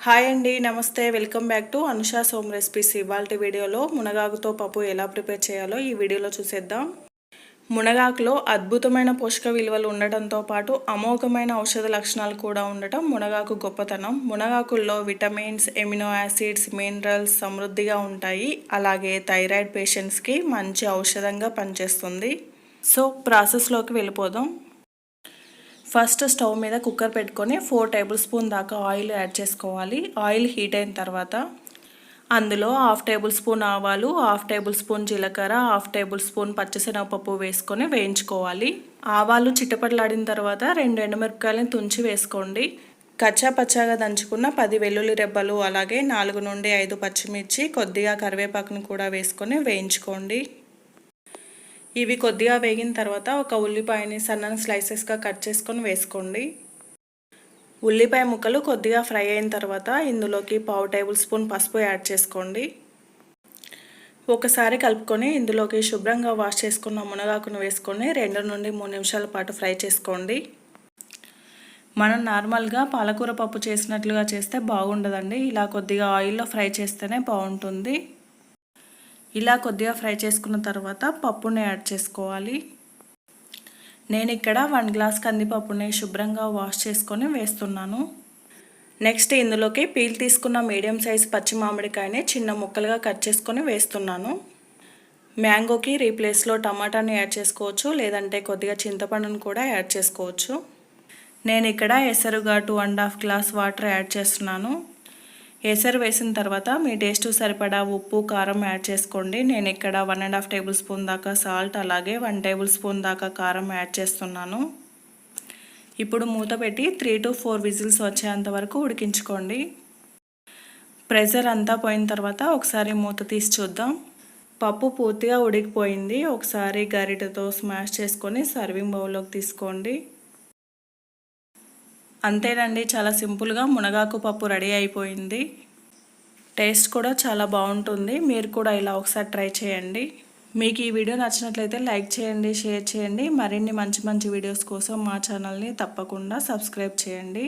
Hi అండి నమస్తే. Welcome back to Anusha సోమ్ రెసిపీస్ ఇవాళ వీడియోలో మునగాకుతో పప్పు ఎలా ప్రిపేర్ చేయాలో ఈ వీడియోలో చూసేద్దాం. మునగాకులో అద్భుతమైన పోషక విలువలు ఉండటంతో పాటు అమోఘమైన ఔషధ లక్షణాలు కూడా ఉండటం మునగాకు గొప్పతనం. మునగాకుల్లో విటమిన్స్ ఎమినో యాసిడ్స్ మినరల్స్ సమృద్ధిగా ఉంటాయి. అలాగే థైరాయిడ్ పేషెంట్స్కి మంచి ఔషధంగా పనిచేస్తుంది. సో ప్రాసెస్లోకి వెళ్ళిపోదాం. ఫస్ట్ స్టవ్ మీద కుక్కర్ పెట్టుకొని ఫోర్ టేబుల్ స్పూన్ దాకా ఆయిల్ యాడ్ చేసుకోవాలి. ఆయిల్ హీట్ అయిన తర్వాత అందులో హాఫ్ టేబుల్ స్పూన్ ఆవాలు హాఫ్ టేబుల్ స్పూన్ జీలకర్ర హాఫ్ టేబుల్ స్పూన్ పచ్చిశనగపప్పు వేసుకొని వేయించుకోవాలి. ఆవాలు చిట్టపట్లాడిన తర్వాత రెండు ఎండుమిరపకాయలను తుంచి వేసుకోండి. కచ్చా పచ్చాగా దంచుకున్న పది వెల్లుల్లి రెబ్బలు అలాగే నాలుగు నుండి ఐదు పచ్చిమిర్చి కొద్దిగా కరివేపాకును కూడా వేసుకొని వేయించుకోండి. ఇవి కొద్దిగా వేగిన తర్వాత ఒక ఉల్లిపాయని సన్నని స్లైసెస్గా కట్ చేసుకొని వేసుకోండి. ఉల్లిపాయ ముక్కలు కొద్దిగా ఫ్రై అయిన తర్వాత ఇందులోకి పావు టేబుల్ స్పూన్ పసుపు యాడ్ చేసుకోండి. ఒకసారి కలుపుకొని ఇందులోకి శుభ్రంగా వాష్ చేసుకున్న మునగాకును వేసుకొని రెండు నుండి మూడు నిమిషాల పాటు ఫ్రై చేసుకోండి. మనం నార్మల్గా పాలకూర పప్పు చేసినట్లుగా చేస్తే బాగుండదండి. ఇలా కొద్దిగా ఆయిల్లో ఫ్రై చేస్తేనే బాగుంటుంది. ఇలా కొద్దిగా ఫ్రై చేసుకున్న తర్వాత పప్పుని యాడ్ చేసుకోవాలి. నేను ఇక్కడ వన్ గ్లాస్ కందిపప్పుని శుభ్రంగా వాష్ చేసుకొని వేస్తున్నాను. నెక్స్ట్ ఇందులోకి పీల్ తీసుకున్న మీడియం సైజ్ పచ్చి మామిడికాయని చిన్న ముక్కలుగా కట్ చేసుకొని వేస్తున్నాను. మ్యాంగోకి రీప్లేస్లో టమాటాని యాడ్ చేసుకోవచ్చు లేదంటే కొద్దిగా చింతపండును కూడా యాడ్ చేసుకోవచ్చు. నేను ఇక్కడ ఎసరుగా two and half glass water add చేస్తున్నాను. ఎసరు వేసిన తర్వాత మీ టేస్ట్ సరిపడా ఉప్పు కారం యాడ్ చేసుకోండి. నేను ఇక్కడ one and half tablespoon దాకా సాల్ట్ అలాగే వన్ టేబుల్ స్పూన్ దాకా కారం యాడ్ చేస్తున్నాను. ఇప్పుడు మూత పెట్టి త్రీ టు ఫోర్ విజిల్స్ వచ్చేంత వరకు ఉడికించుకోండి. ప్రెషర్ అంతా పోయిన తర్వాత ఒకసారి మూత తీసి చూద్దాం. పప్పు పూర్తిగా ఉడికిపోయింది. ఒకసారి గరిటతో స్మాష్ చేసుకొని సర్వింగ్ బౌల్లోకి తీసుకోండి. అంతేనండి చాలా సింపుల్గా మునగాకు పప్పు రెడీ అయిపోయింది. టేస్ట్ కూడా చాలా బాగుంటుంది. మీరు కూడా ఇలా ఒకసారి ట్రై చేయండి. మీకు ఈ వీడియో నచ్చినట్లయితే లైక్ చేయండి షేర్ చేయండి. మరిన్ని మంచి మంచి వీడియోస్ కోసం మా ఛానల్ని తప్పకుండా సబ్స్క్రైబ్ చేయండి.